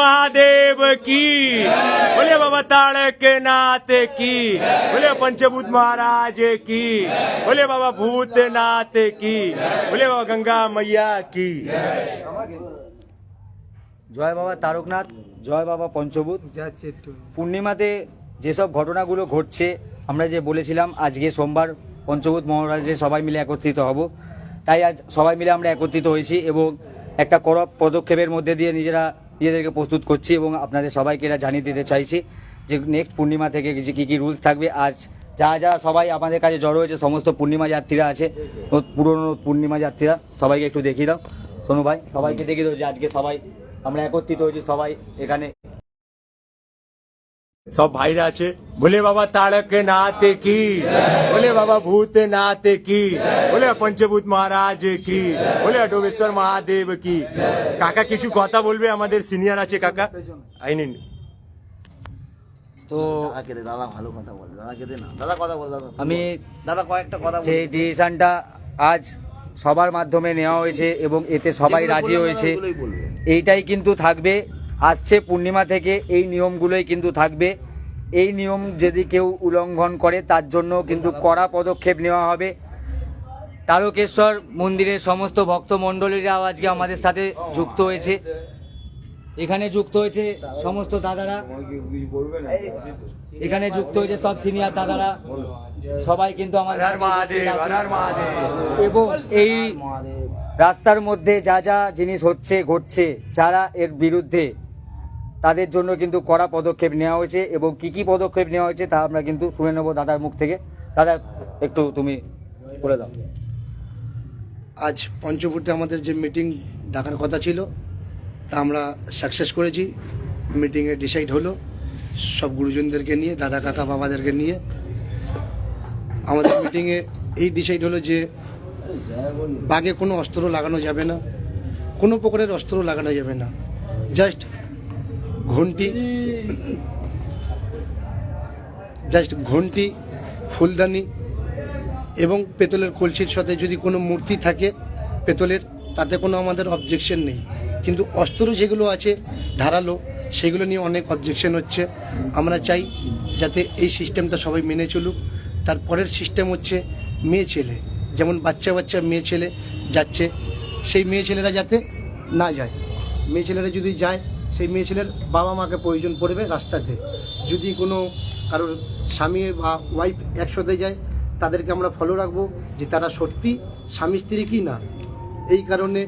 महादेव की बोले बाबा तारक नाथ की बोले पंचभूत महाराज की बोले बाबा भूतनाथ की बोले बाबा गंगा मैया की জয় বাবা তারকনাথ জয় বাবা পঞ্চভূত যাচ্ছে একটু পূর্ণিমাতে যেসব ঘটনাগুলো ঘটছে আমরা যে বলেছিলাম আজকে সোমবার পঞ্চভূত মহারাজে সবাই মিলে একত্রিত হব তাই আজ সবাই মিলে আমরা একত্রিত হয়েছি এবং একটা করপ পদক্ষেপের মধ্যে দিয়ে নিজেরা নিজেদেরকে প্রস্তুত করছি এবং আপনাদের সবাইকে এটা জানিয়ে দিতে চাইছি যে নেক্সট পূর্ণিমা থেকে যে কী কী রুলস থাকবে। আজ যা যা সবাই আমাদের কাছে জড়ো হয়েছে, সমস্ত পূর্ণিমা যাত্রীরা আছে, পুরনো পূর্ণিমা যাত্রীরা, সবাইকে একটু দেখিয়ে দাও। সোনু ভাই, সবাইকে দেখিয়ে দাও যে আজকে সবাই, আমরা একত্রিত হয়েছি সবাই এখানে। সব ভাইরা আছে বলে বাবা তারক নাথ কি বলে বাবা ভূতনাথ কি বলে পঞ্চভূত মহারাজ কি বলে ডোবেশ্বর মহাদেব কি কাকা কিছু কথা বলবে আমাদের সিনিয়র আছে কাকা আইনিন তো দাদা ভালো কথা বলে দাদাকে দে না দাদা কথা বল দাদা আমি দাদা কয়েকটা কথা যে ডিসিশনটা আজ সবার মাধ্যমে নেওয়া হয়েছে এবং এতে সবাই রাজি হয়েছে। এইটাই কিন্তু থাকবে। আসছে পূর্ণিমা থেকে এই নিয়মগুলোই কিন্তু থাকবে। এই নিয়ম যদি কেউ উল্লঙ্ঘন করে তার জন্য কিন্তু কড়া পদক্ষেপ নেওয়া হবে। তারকেশ্বর মন্দিরের সমস্ত ভক্তমণ্ডলীরাও আজকে আমাদের সাথে যুক্ত হয়েছে। এখানে যুক্ত হয়েছে সমস্ত দাদারা। এখানে যুক্ত হয়েছে সব সিনিয়র দাদারা। সবাই কিন্তু আমাদের এবং এই রাস্তার মধ্যে যা যা জিনিস হচ্ছে ঘটছে যারা এর বিরুদ্ধে তাদের জন্য কিন্তু কড়া পদক্ষেপ নেওয়া হয়েছে এবং কি কি পদক্ষেপ নেওয়া হয়েছে তা আমরা কিন্তু শুনে নেব দাদার মুখ থেকে। দাদা, একটু তুমি বলে দাও। আজ পঞ্চপুরতে আমাদের যে মিটিং ডাকার কথা ছিল, তা আমরা সাকসেস করেছি। মিটিংয়ে ডিসাইড হলো সব গুরুজনদেরকে নিয়ে, দাদা, কাকা, বাবাদেরকে নিয়ে। আমাদের মিটিংয়ে এই ডিসাইড হলো যে বাগে কোনো অস্ত্র লাগানো যাবে না, কোনো প্রকারের অস্ত্র লাগানো যাবে না। জাস্ট ঘন্টি জাস্ট ঘন্টি ফুলদানি এবং পেতলের কলসির সাথে যদি কোনো মূর্তি থাকে পেতলের, তাতে কোনো আমাদের অবজেকশন নেই। কিন্তু অস্ত্র যেগুলো আছে, ধারালো, সেগুলো নিয়ে অনেক অবজেকশন হচ্ছে। আমরা চাই যাতে এই সিস্টেমটা সবাই মেনে চলুক। তারপরের সিস্টেম হচ্ছে মেয়ে ছেলে। যেমন বাচ্চা বাচ্চা মেয়ে ছেলে যাচ্ছে, সেই মেয়ে ছেলেরা যাতে না যায়। মেয়ে ছেলেরা যদি যায় সেই মেয়ে ছেলের বাবা মাকে প্রয়োজন পড়বে রাস্তাতে। যদি কোনো কারোর স্বামী বা ওয়াইফ একসাথে যায়, তাদেরকে আমরা ফলো রাখব যে তারা সত্যি স্বামী স্ত্রী কি না। এই কারণে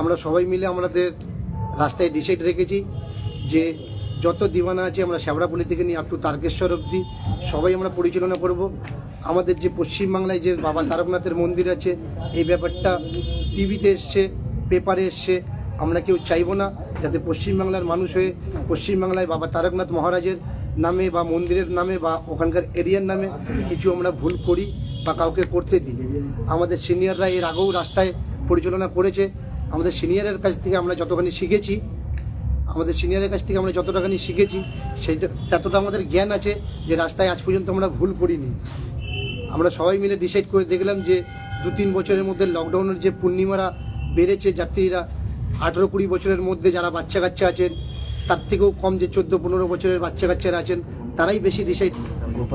আমরা সবাই মিলে আমাদের রাস্তায় ডিসাইড রেখেছি যে যত দিওয়ানা আছে আমরা শ্যাবড়াপল্লি থেকে নিয়ে আপ টু তারকেশ্বর অবধি সবাই আমরা পরিচালনা করব। আমাদের যে পশ্চিমবাংলায় যে বাবা তারকনাথের মন্দির আছে, এই ব্যাপারটা টিভিতে এসছে পেপারে এসছে, আমরা কেউ চাইব না। যাতে পশ্চিমবাংলার মানুষ হয়ে পশ্চিমবাংলায় বাবা তারকনাথ মহারাজের নামে বা মন্দিরের নামে বা ওখানকার এরিয়ার নামে কিছু আমরা ভুল করি বা কাউকে করতে দিই। আমাদের সিনিয়ররা এর আগেও রাস্তায় পরিচালনা করেছে। আমাদের সিনিয়রের কাছ থেকে আমরা যতখানি শিখেছি, আমাদের সিনিয়রের কাছ থেকে আমরা যতটাখানি শিখেছি, সেইটা ততটা আমাদের জ্ঞান আছে যে রাস্তায় আজ পর্যন্ত আমরা ভুল করিনি। আমরা সবাই মিলে ডিসাইড করে দেখলাম যে দু তিন বছরের মধ্যে লকডাউনের যে পূর্ণিমারা বেড়েছে যাত্রীরা আঠেরো কুড়ি বছরের মধ্যে যারা বাচ্চা কাচ্চা আছেন তার থেকেও কম যে চোদ্দ পনেরো বছরের বাচ্চা কাচ্চারা আছেন তারাই বেশি ডিসাইড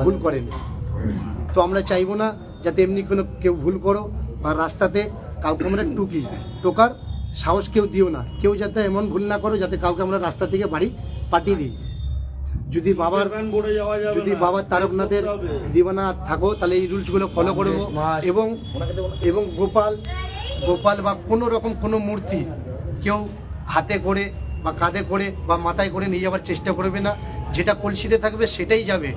ভুল করেন। তো আমরা চাইব না যাতে এমনি কোনো কেউ ভুল করো বা রাস্তাতে কাউকে আমরা টুকি। টোকার সাহস কেউ দিও না। কেউ যাতে এমন ভুল না করো যাতে কাউকে আমরা রাস্তা থেকে বাড়ি পাঠিয়ে দিই। যদি বাবার যদি বাবার তারকনাথের দিবানা থাকো তাহলে এই রুলসগুলো ফলো করব। এবং এবং গোপাল গোপাল বা কোনো রকম কোনো মূর্তি কেউ হাতে করে বা কাঁধে করে বা মাথায় করে নিয়ে যাওয়ার চেষ্টা করবে না। যেটা কলসিতে থাকবে সেটাই যাবে।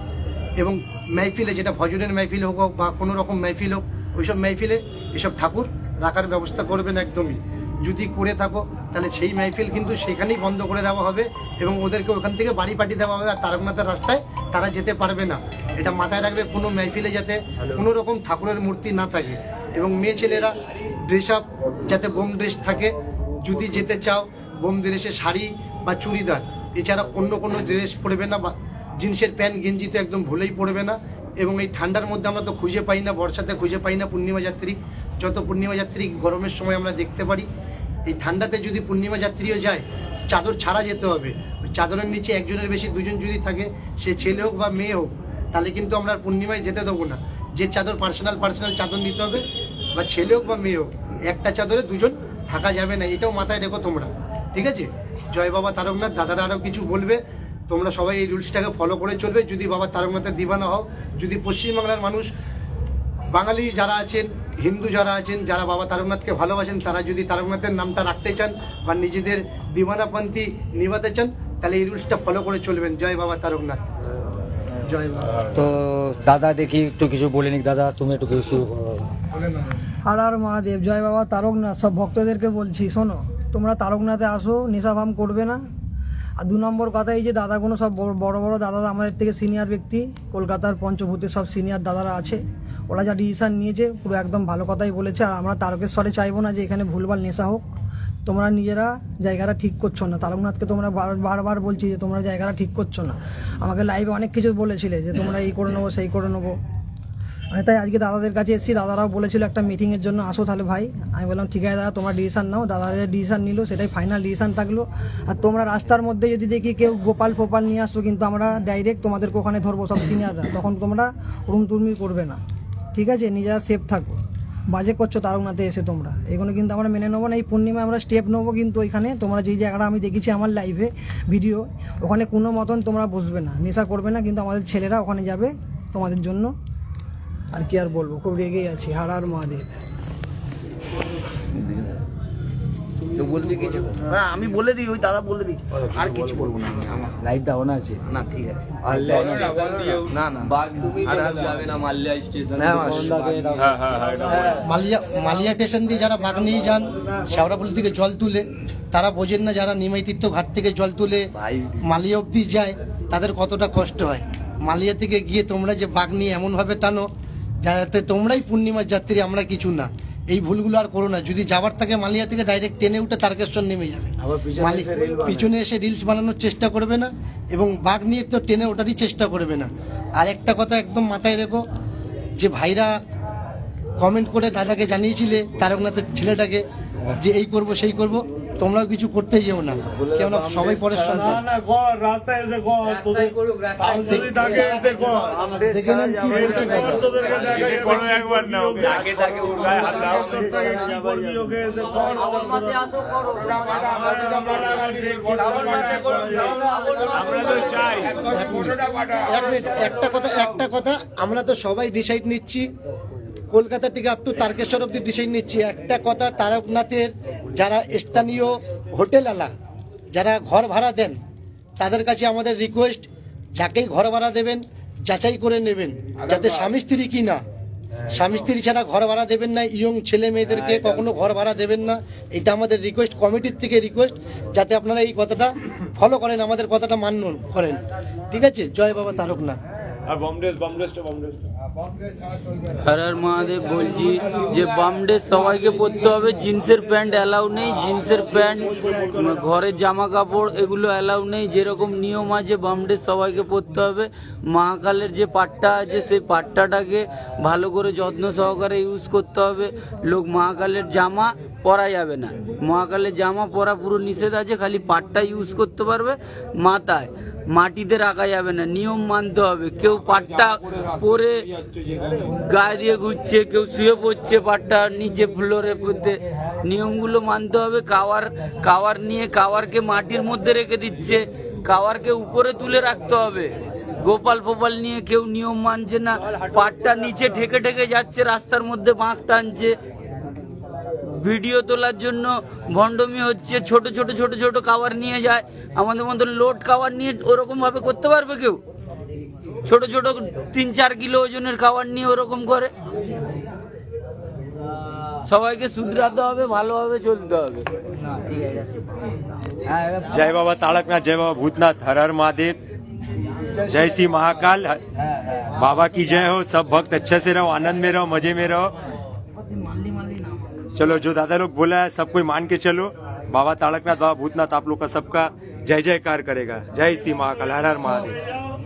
এবং মেহফিলে যেটা ভজনের মেহফিল হোক বা কোনো রকম মেহফিল হোক ওইসব মেহফিলে এসব ঠাকুর রাখার ব্যবস্থা করবেন একদমই। যদি করে থাকো তাহলে সেই মেহফিল কিন্তু সেখানেই বন্ধ করে দেওয়া হবে এবং ওদেরকে ওখান থেকে বাড়ি পাঠিয়ে দেওয়া হবে। আর তারকনাথের রাস্তায় তারা যেতে পারবে না। এটা মাথায় রাখবে কোনো মেহফিলে যাতে কোনো রকম ঠাকুরের মূর্তি না থাকে। এবং মেয়ে ছেলেরা ড্রেস আপ যাতে বোম ড্রেস থাকে যদি যেতে চাও বোম ড্রেসে শাড়ি বা চুড়িদার এছাড়া অন্য কোনো ড্রেস পরবে না বা জিন্সের প্যান্ট গেঞ্জি তো একদম ভুলেই পড়বে না এবং এই ঠান্ডার মধ্যে আমরা তো খুঁজে পাই না বর্ষাতে খুঁজে পাই না পূর্ণিমা যাত্রী। যত পূর্ণিমা যাত্রী গরমের সময় আমরা দেখতে পারি এই ঠান্ডাতে যদি পূর্ণিমা যাত্রীও যায় চাদর ছাড়া যেতে হবে। চাদরের নিচে একজনের বেশি দুজন যদি থাকে সে ছেলে হোক বা মেয়ে হোক তাহলে কিন্তু আমরা পূর্ণিমায় যেতে দেবো না। যে চাদর পার্সোনাল পার্সোনাল চাদর নিতে হবে বা ছেলে হোক বা মেয়ে হোক একটা চাদরে দুজন থাকা যাবে না, এটাও মাথায় রেখো তোমরা। ঠিক আছে? জয় বাবা তারকনাথ, দাদারা আরও কিছু বলবে। তোমরা সবাই এই রুলসটাকে ফলো করে চলবে। যদি বাবা তারকনাথের দিবানা হও, যদি পশ্চিমবাংলার মানুষ, বাঙালি যারা আছেন, হিন্দু যারা আছেন, যারা বাবা তারকনাথকে ভালোবাসেন, তারা যদি তারকনাথের নামটা রাখতে চান বা নিজেদের দিবানাপন্থী নিভাতে চান, তাহলে এই রুলসটা ফলো করে চলবেন। জয় বাবা তারকনাথ। জয় বাবা। তো দাদা দেখি একটু কিছু বলে নিক। দাদা, তুমি একটু কিছু আর আর মহাদেব জয় বাবা তারকনাথ সব ভক্তদেরকে বলছি, শোনো, তোমরা তারকনাথে আসো, নেশা নেশাভাম করবে না। আর দু নম্বর কথা এই যে দাদাগুলো সব বড় বড় দাদা আমাদের থেকে সিনিয়র ব্যক্তি, কলকাতার পঞ্চভূতের সব সিনিয়র দাদারা আছে। ওরা যা ডিসিশন নিয়েছে, পুরো একদম ভালো কথাই বলেছে। আর আমরা তারকেশ্বরে চাইব না যে এখানে ভুলভাল নেশা হোক। তোমরা নিজেরা জায়গাটা ঠিক করছ না। তারকনাথকে তোমরা বার- বারবার বলছি যে তোমরা জায়গাটা ঠিক করছ না। আমাকে লাইভে অনেক কিছু বলেছিলে যে তোমরা এই করে নেব, সেই করে নেব। আমি তাই আজকে দাদাদের কাছে এসেছি, দাদারাও বলেছিল একটা মিটিংয়ের জন্য আসো তাহলে ভাই। আমি বললাম, ঠিক আছে দাদা, তোমার ডিসিশন নাও। দাদারা যে ডিসিশন নিল, সেটাই ফাইনাল ডিসিশন থাকল। আর তোমরা রাস্তার মধ্যে যদি দেখি কেউ গোপাল ফোপাল নিয়ে আসতো কিন্তু আমরা ডাইরেক্ট তোমাদেরকে ওখানে ধরবো সব সিনিয়ররা তখন তোমরা রুম তুরমি করবে না। ঠিক আছে? নিজেরা সেফ থাকো। বাজে করছ তারকনাথে এসে তোমরা। এগুলো কিন্তু আমরা মেনে নেব না। এই পূর্ণিমা আমরা স্টেপ নেব কিন্তু ওইখানে। তোমরা যেই জায়গাটা আমি দেখেছি আমার লাইভে ভিডিও ওখানে কোনো মতন তোমরা বসবে না। নেশা করবে না, কিন্তু আমাদের ছেলেরা ওখানে যাবে তোমাদের জন্য। আর কি আর বলব খুব রেগেই আছি হার আর মহাদেব আমি বলে দিই ওই দাদা বলে দিই আর কিছু বলব না। আমার লাইভটা অন আছে? না ঠিক আছে। না না। আর আর যাবে না মাল্লিয়া স্টেশন হ্যাঁ হ্যাঁ হ্যাঁ মালিয়া মালিয়া স্টেশন দিয়ে যারা বাগ নিয়ে যান শেওড়াপুলি থেকে জল তুলে তারা বোঝেন না যারা নিমাই তীর্থ ঘাট থেকে জল তুলে মালিয়া অবধি যায় তাদের কতটা কষ্ট হয়। মালিয়া থেকে গিয়ে তোমরা যে বাঘ নিয়ে এমনভাবে টানো যাতে তোমরাই পূর্ণিমার যাত্রী আমরা কিছু না। এই ভুলগুলো আর করো না। যদি যাবার থাকে মালিয়া থেকে ডাইরেক্ট টেনে উঠে তারকেশ্বর নেমে যাবে। পিছনে এসে রিলস বানানোর চেষ্টা করবে না এবং বাঘ নিয়ে তো ট্রেনে ওঠারই চেষ্টা করবে না। আর একটা কথা একদম মাথায় রেখো যে ভাইরা কমেন্ট করে দাদাকে জানিয়েছিলে তারকনাথের ছেলেটাকে যে এই করব সেই করব। তোমরাও কিছু করতে যেও না কেননা সবাই পরের সন্তান দেখে নেন কি বলছে একটা কথা একটা কথা আমরা তো সবাই ডিসাইড নিচ্ছি কলকাতা থেকে আপ টু তারকেশ্বর অব্দি ডিসাইড নিচ্ছি। একটা কথা তারকনাথের যারা স্থানীয় হোটেলওয়ালা যারা ঘর ভাড়া দেন তাদের কাছে আমাদের রিকোয়েস্ট যাকেই ঘর ভাড়া দেবেন যাচাই করে নেবেন যাতে স্বামী স্ত্রী কি না। স্বামী স্ত্রী ছাড়া ঘর ভাড়া দেবেন না ইয়ং ছেলে মেয়েদেরকে কখনো ঘর ভাড়া দেবেন না। এটা আমাদের রিকোয়েস্ট কমিটির থেকে রিকোয়েস্ট যাতে আপনারা এই কথাটা ফলো করেন আমাদের কথাটা মান্য করেন। ঠিক আছে? জয় বাবা তারকনাথ। আর বমডেস বমডেসটা হর হর মহাদেব বলছি যে বামডে সবাইকে পরতে হবে, জিন্সের প্যান্ট অ্যালাউ নেই, জিন্সের প্যান্ট, ঘরের জামা কাপড় এগুলো অ্যালাউ নেই, যেরকম নিয়ম আছে বামডে সবাইকে পরতে হবে। মহাকালের যে পাট্টা আছে, সেই পাট্টাটাকে ভালো করে যত্ন সহকারে ইউজ করতে হবে। লোক মহাকালের জামা পরা যাবে না। মহাকালের জামা পরা পুরো নিষেধ আছে, খালি পাট্টা ইউজ করতে পারবে মাথায়। মাটিতে রাখা যাবে না, নিয়ম মানতে হবে। কেউ পাট্টা পরে গায়ে দিয়ে ঘুরছে, কেউ শুয়ে পড়ছে পাট্টা নিচে ফ্লোরে পড়তে। নিয়মগুলো মানতে হবে। কাওয়ার কাওয়ার নিয়ে কাওয়ারকে মাটির মধ্যে রেখে দিচ্ছে। কাওয়ারকে উপরে তুলে রাখতে হবে। গোপাল ফোপাল নিয়ে কেউ নিয়ম মানছে না। পাটটা নিচে ঢেকে ঢেকে যাচ্ছে, রাস্তার মধ্যে বাঁক টানছে। ভিডিও তোলার জন্য ভণ্ডমি হচ্ছে ছোট ছোট ছোট ছোট কাভার নিয়ে যায় আমাদের মতো লোড কাভার নিয়ে ওরকম ভাবে করতে পারবে কেউ ছোট ছোট তিন চার কিলো ওজনের খাবার নিয়ে ওরকম করে সবাইকে শুধরাতে হবে ভালোভাবে চলতে হবে जय बाबा तारकनाथ जय बाबा भूतनाथ हर हर महादेव जय श्री महाकाल बाबा की जय हो सब भक्त अच्छे से रहो आनंद में रहो मजे में रहो चलो, जो दादा लोग बोला है, सब कोई मान के चलो। बाबा तारकनाथ बाबा भूतनाथ, आप लोग का सबका जय जयकार करेगा। जय श्री महाकाल हर हर महादेव।